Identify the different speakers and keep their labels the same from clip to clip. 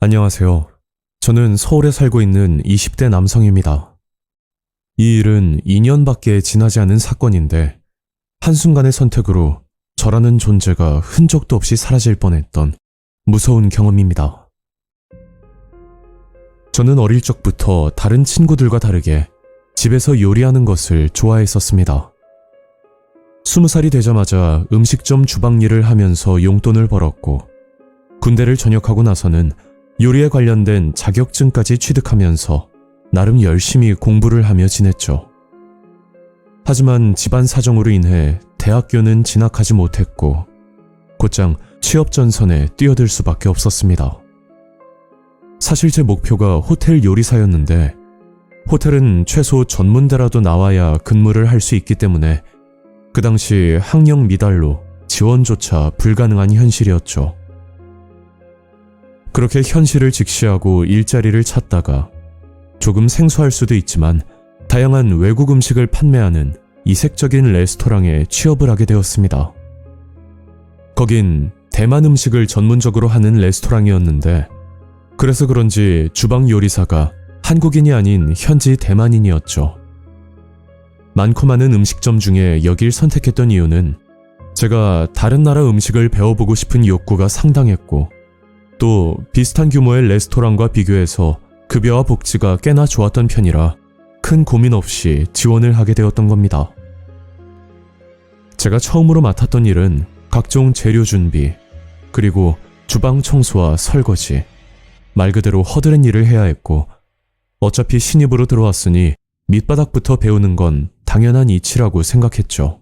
Speaker 1: 안녕하세요. 저는 서울에 살고 있는 20대 남성입니다. 이 일은 2년밖에 지나지 않은 사건인데, 한순간의 선택으로 저라는 존재가 흔적도 없이 사라질 뻔했던 무서운 경험입니다. 저는 어릴 적부터 다른 친구들과 다르게 집에서 요리하는 것을 좋아했었습니다. 20살이 되자마자 음식점 주방 일을 하면서 용돈을 벌었고, 군대를 전역하고 나서는 요리에 관련된 자격증까지 취득하면서 나름 열심히 공부를 하며 지냈죠. 하지만 집안 사정으로 인해 대학교는 진학하지 못했고 곧장 취업 전선에 뛰어들 수밖에 없었습니다. 사실 제 목표가 호텔 요리사였는데 호텔은 최소 전문대라도 나와야 근무를 할 수 있기 때문에 그 당시 학력 미달로 지원조차 불가능한 현실이었죠. 그렇게 현실을 직시하고 일자리를 찾다가 조금 생소할 수도 있지만 다양한 외국 음식을 판매하는 이색적인 레스토랑에 취업을 하게 되었습니다. 거긴 대만 음식을 전문적으로 하는 레스토랑이었는데 그래서 그런지 주방 요리사가 한국인이 아닌 현지 대만인이었죠. 많고 많은 음식점 중에 여길 선택했던 이유는 제가 다른 나라 음식을 배워보고 싶은 욕구가 상당했고 또 비슷한 규모의 레스토랑과 비교해서 급여와 복지가 꽤나 좋았던 편이라 큰 고민 없이 지원을 하게 되었던 겁니다. 제가 처음으로 맡았던 일은 각종 재료 준비, 그리고 주방 청소와 설거지, 말 그대로 허드렛 일을 해야 했고, 어차피 신입으로 들어왔으니 밑바닥부터 배우는 건 당연한 이치라고 생각했죠.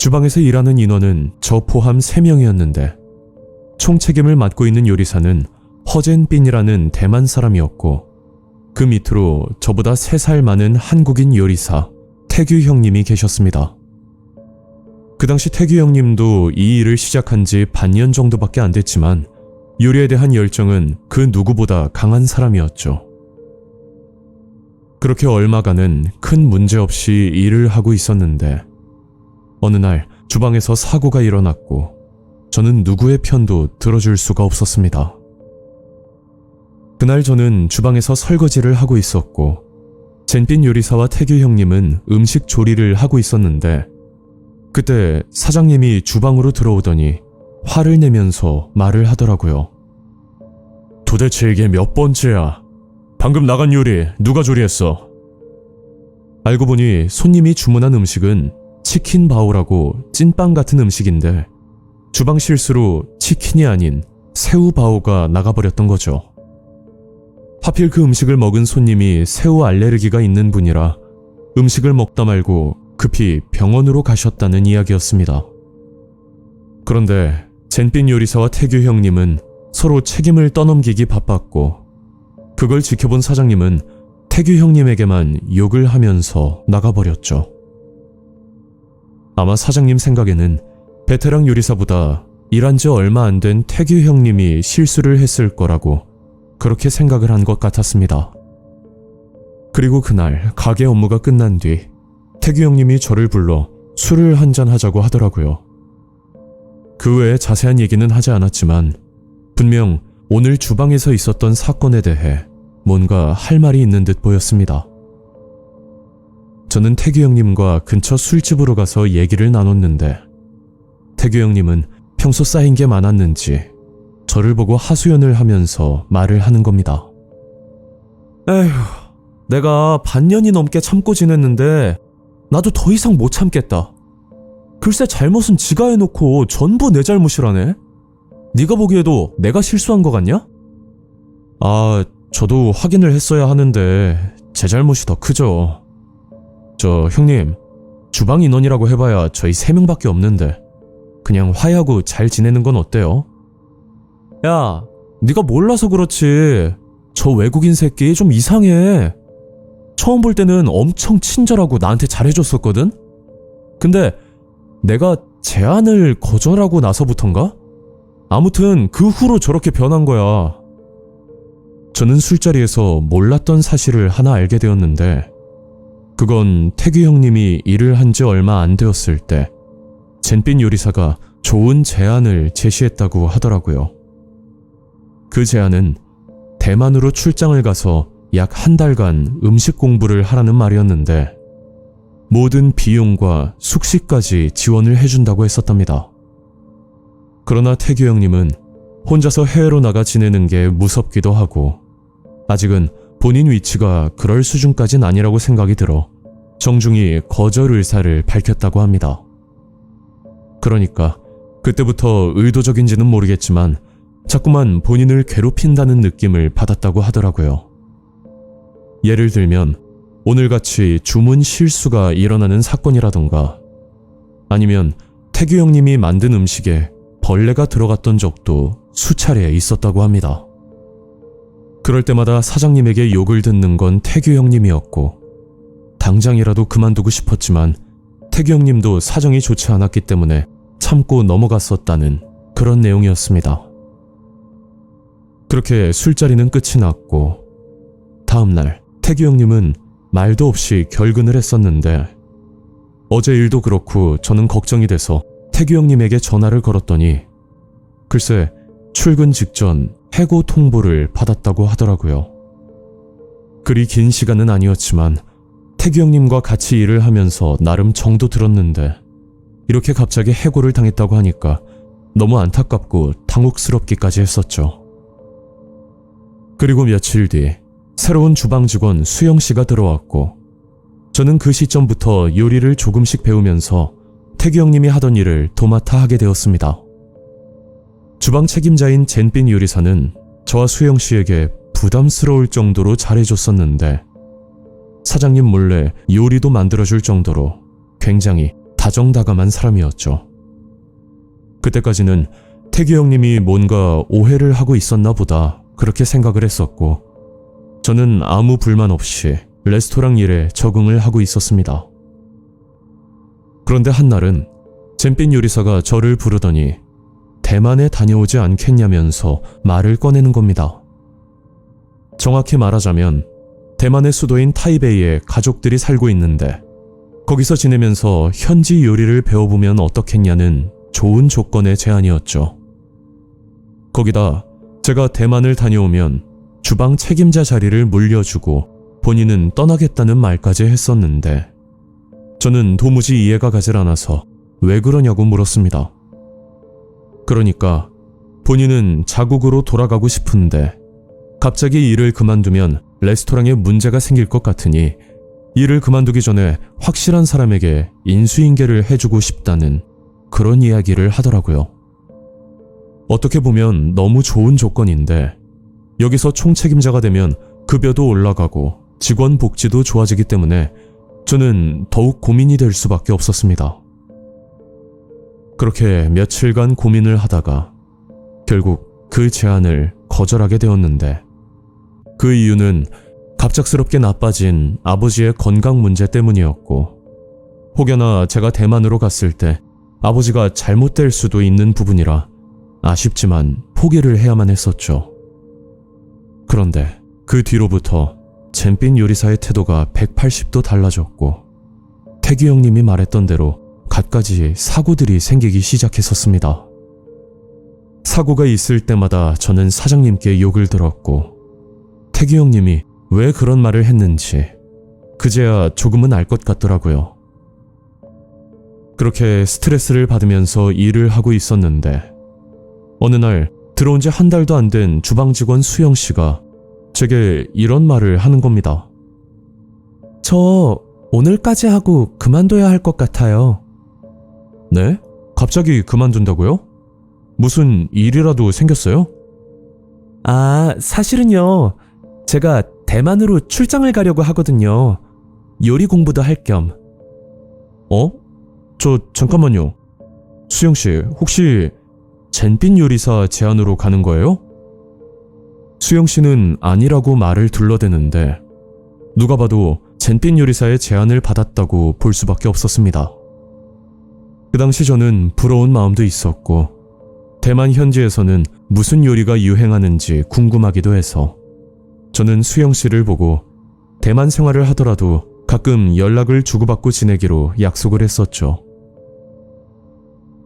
Speaker 1: 주방에서 일하는 인원은 저 포함 3명이었는데, 총 책임을 맡고 있는 요리사는 허젠빈이라는 대만 사람이었고 그 밑으로 저보다 3살 많은 한국인 요리사 태규 형님이 계셨습니다. 그 당시 태규 형님도 이 일을 시작한 지 반년 정도밖에 안 됐지만 요리에 대한 열정은 그 누구보다 강한 사람이었죠. 그렇게 얼마간은 큰 문제 없이 일을 하고 있었는데 어느 날 주방에서 사고가 일어났고 저는 누구의 편도 들어줄 수가 없었습니다. 그날 저는 주방에서 설거지를 하고 있었고, 젠빈 요리사와 태규 형님은 음식 조리를 하고 있었는데, 그때 사장님이 주방으로 들어오더니 화를 내면서 말을 하더라고요. 도대체 이게 몇 번째야? 방금 나간 요리 누가 조리했어? 알고 보니 손님이 주문한 음식은 치킨 바오라고 찐빵 같은 음식인데, 주방 실수로 치킨이 아닌 새우 바오가 나가버렸던 거죠. 하필 그 음식을 먹은 손님이 새우 알레르기가 있는 분이라 음식을 먹다 말고 급히 병원으로 가셨다는 이야기였습니다. 그런데 젠빈 요리사와 태규 형님은 서로 책임을 떠넘기기 바빴고 그걸 지켜본 사장님은 태규 형님에게만 욕을 하면서 나가버렸죠. 아마 사장님 생각에는 베테랑 요리사보다 일한 지 얼마 안 된 태규 형님이 실수를 했을 거라고 그렇게 생각을 한 것 같았습니다. 그리고 그날 가게 업무가 끝난 뒤 태규 형님이 저를 불러 술을 한잔 하자고 하더라고요. 그 외에 자세한 얘기는 하지 않았지만 분명 오늘 주방에서 있었던 사건에 대해 뭔가 할 말이 있는 듯 보였습니다. 저는 태규 형님과 근처 술집으로 가서 얘기를 나눴는데 태규 형님은 평소 쌓인 게 많았는지 저를 보고 하소연을 하면서 말을 하는 겁니다. 에휴, 내가 반년이 넘게 참고 지냈는데 나도 더 이상 못 참겠다. 글쎄 잘못은 지가 해놓고 전부 내 잘못이라네. 네가 보기에도 내가 실수한 거 같냐? 아, 저도 확인을 했어야 하는데 제 잘못이 더 크죠. 저 형님, 주방 인원이라고 해봐야 저희 세 명밖에 없는데 그냥 화해하고 잘 지내는 건 어때요? 야, 네가 몰라서 그렇지. 저 외국인 새끼 좀 이상해. 처음 볼 때는 엄청 친절하고 나한테 잘해줬었거든? 근데 내가 제안을 거절하고 나서부턴가? 아무튼 그 후로 저렇게 변한 거야. 저는 술자리에서 몰랐던 사실을 하나 알게 되었는데, 그건 태규 형님이 일을 한 지 얼마 안 되었을 때, 젠빈 요리사가 좋은 제안을 제시했다고 하더라고요. 그 제안은 대만으로 출장을 가서 약 한 달간 음식 공부를 하라는 말이었는데, 모든 비용과 숙식까지 지원을 해준다고 했었답니다. 그러나 태규 형님은 혼자서 해외로 나가 지내는 게 무섭기도 하고, 아직은 본인 위치가 그럴 수준까진 아니라고 생각이 들어 정중히 거절 의사를 밝혔다고 합니다. 그러니까 그때부터 의도적인지는 모르겠지만 자꾸만 본인을 괴롭힌다는 느낌을 받았다고 하더라고요. 예를 들면 오늘같이 주문 실수가 일어나는 사건이라던가 아니면 태규 형님이 만든 음식에 벌레가 들어갔던 적도 수차례 있었다고 합니다. 그럴 때마다 사장님에게 욕을 듣는 건 태규 형님이었고 당장이라도 그만두고 싶었지만 태규 형님도 사정이 좋지 않았기 때문에 참고 넘어갔었다는 그런 내용이었습니다. 그렇게 술자리는 끝이 났고 다음날 태규 형님은 말도 없이 결근을 했었는데 어제 일도 그렇고 저는 걱정이 돼서 태규 형님에게 전화를 걸었더니 글쎄 출근 직전 해고 통보를 받았다고 하더라고요. 그리 긴 시간은 아니었지만 태규 형님과 같이 일을 하면서 나름 정도 들었는데 이렇게 갑자기 해고를 당했다고 하니까 너무 안타깝고 당혹스럽기까지 했었죠. 그리고 며칠 뒤 새로운 주방 직원 수영 씨가 들어왔고 저는 그 시점부터 요리를 조금씩 배우면서 태규 형님이 하던 일을 도맡아 하게 되었습니다. 주방 책임자인 젠빈 요리사는 저와 수영 씨에게 부담스러울 정도로 잘해줬었는데 사장님 몰래 요리도 만들어줄 정도로 굉장히 다정다감한 사람이었죠. 그때까지는 태규 형님이 뭔가 오해를 하고 있었나 보다 그렇게 생각을 했었고 저는 아무 불만 없이 레스토랑 일에 적응을 하고 있었습니다. 그런데 한날은 잼빈 요리사가 저를 부르더니 대만에 다녀오지 않겠냐면서 말을 꺼내는 겁니다. 정확히 말하자면 대만의 수도인 타이베이에 가족들이 살고 있는데 거기서 지내면서 현지 요리를 배워보면 어떻겠냐는 좋은 조건의 제안이었죠. 거기다 제가 대만을 다녀오면 주방 책임자 자리를 물려주고 본인은 떠나겠다는 말까지 했었는데 저는 도무지 이해가 가질 않아서 왜 그러냐고 물었습니다. 그러니까 본인은 자국으로 돌아가고 싶은데 갑자기 일을 그만두면 레스토랑에 문제가 생길 것 같으니 일을 그만두기 전에 확실한 사람에게 인수인계를 해주고 싶다는 그런 이야기를 하더라고요. 어떻게 보면 너무 좋은 조건인데 여기서 총책임자가 되면 급여도 올라가고 직원 복지도 좋아지기 때문에 저는 더욱 고민이 될 수밖에 없었습니다. 그렇게 며칠간 고민을 하다가 결국 그 제안을 거절하게 되었는데 그 이유는 갑작스럽게 나빠진 아버지의 건강 문제 때문이었고 혹여나 제가 대만으로 갔을 때 아버지가 잘못될 수도 있는 부분이라 아쉽지만 포기를 해야만 했었죠. 그런데 그 뒤로부터 젠빈 요리사의 태도가 180도 달라졌고 태규 형님이 말했던 대로 갖가지 사고들이 생기기 시작했었습니다. 사고가 있을 때마다 저는 사장님께 욕을 들었고 태규 형님이 왜 그런 말을 했는지 그제야 조금은 알 것 같더라고요. 그렇게 스트레스를 받으면서 일을 하고 있었는데 어느 날 들어온 지 한 달도 안 된 주방 직원 수영 씨가 제게 이런 말을 하는 겁니다. 저 오늘까지 하고 그만둬야 할 것 같아요. 네? 갑자기 그만둔다고요? 무슨 일이라도 생겼어요? 아, 사실은요. 제가 대만으로 출장을 가려고 하거든요. 요리 공부도 할 겸. 어? 저 잠깐만요. 수영 씨, 혹시 젠빈 요리사 제안으로 가는 거예요? 수영 씨는 아니라고 말을 둘러대는데 누가 봐도 젠빈 요리사의 제안을 받았다고 볼 수밖에 없었습니다. 그 당시 저는 부러운 마음도 있었고, 대만 현지에서는 무슨 요리가 유행하는지 궁금하기도 해서, 저는 수영 씨를 보고 대만 생활을 하더라도 가끔 연락을 주고받고 지내기로 약속을 했었죠.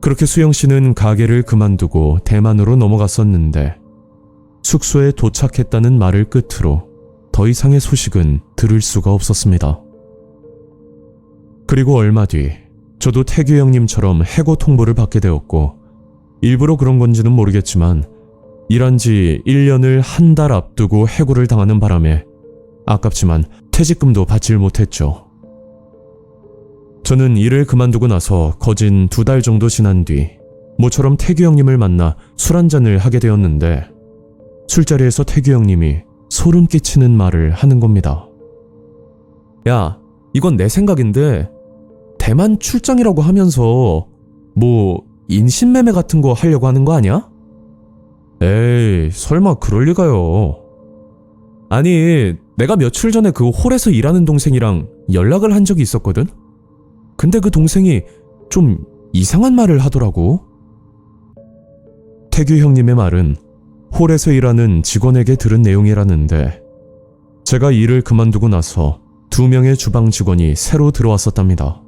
Speaker 1: 그렇게 수영 씨는 가게를 그만두고 대만으로 넘어갔었는데, 숙소에 도착했다는 말을 끝으로 더 이상의 소식은 들을 수가 없었습니다. 그리고 얼마 뒤, 저도 태규 형님처럼 해고 통보를 받게 되었고, 일부러 그런 건지는 모르겠지만, 일한 지 1년을 한 달 앞두고 해고를 당하는 바람에 아깝지만 퇴직금도 받질 못했죠. 저는 일을 그만두고 나서 거진 두 달 정도 지난 뒤 모처럼 태규 형님을 만나 술 한잔을 하게 되었는데 술자리에서 태규 형님이 소름 끼치는 말을 하는 겁니다. 야, 이건 내 생각인데 대만 출장이라고 하면서 뭐 인신매매 같은 거 하려고 하는 거 아니야? 에이, 설마 그럴 리가요. 아니, 내가 며칠 전에 그 홀에서 일하는 동생이랑 연락을 한 적이 있었거든? 근데 그 동생이 좀 이상한 말을 하더라고. 태규 형님의 말은 홀에서 일하는 직원에게 들은 내용이라는데, 제가 일을 그만두고 나서 두 명의 주방 직원이 새로 들어왔었답니다.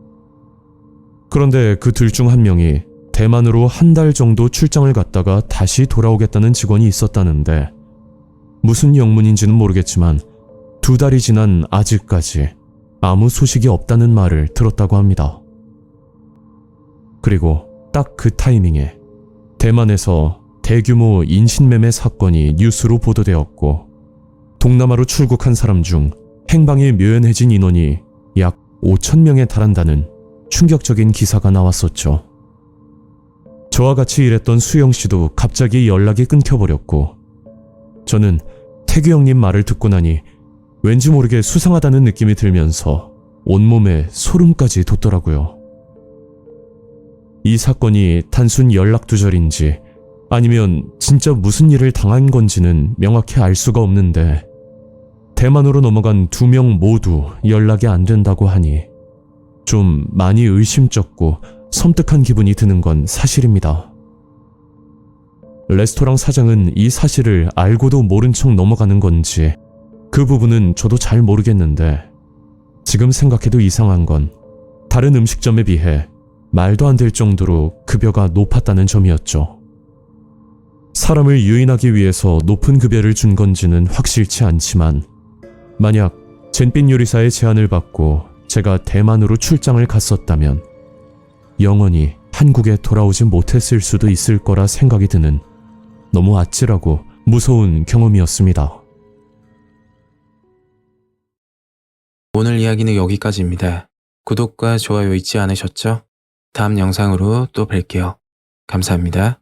Speaker 1: 그런데 그 둘 중 한 명이 대만으로 한 달 정도 출장을 갔다가 다시 돌아오겠다는 직원이 있었다는데 무슨 영문인지는 모르겠지만 두 달이 지난 아직까지 아무 소식이 없다는 말을 들었다고 합니다. 그리고 딱 그 타이밍에 대만에서 대규모 인신매매 사건이 뉴스로 보도되었고 동남아로 출국한 사람 중 행방이 묘연해진 인원이 약 5천 명에 달한다는 충격적인 기사가 나왔었죠. 저와 같이 일했던 수영 씨도 갑자기 연락이 끊겨버렸고, 저는 태규 형님 말을 듣고 나니 왠지 모르게 수상하다는 느낌이 들면서 온몸에 소름까지 돋더라고요. 이 사건이 단순 연락 두절인지 아니면 진짜 무슨 일을 당한 건지는 명확히 알 수가 없는데, 대만으로 넘어간 두 명 모두 연락이 안 된다고 하니 좀 많이 의심쩍고 섬뜩한 기분이 드는 건 사실입니다. 레스토랑 사장은 이 사실을 알고도 모른 척 넘어가는 건지 그 부분은 저도 잘 모르겠는데 지금 생각해도 이상한 건 다른 음식점에 비해 말도 안 될 정도로 급여가 높았다는 점이었죠. 사람을 유인하기 위해서 높은 급여를 준 건지는 확실치 않지만 만약 젠빛 요리사의 제안을 받고 제가 대만으로 출장을 갔었다면 영원히 한국에 돌아오지 못했을 수도 있을 거라 생각이 드는 너무 아찔하고 무서운 경험이었습니다.
Speaker 2: 오늘 이야기는 여기까지입니다. 구독과 좋아요 잊지 않으셨죠? 다음 영상으로 또 뵐게요. 감사합니다.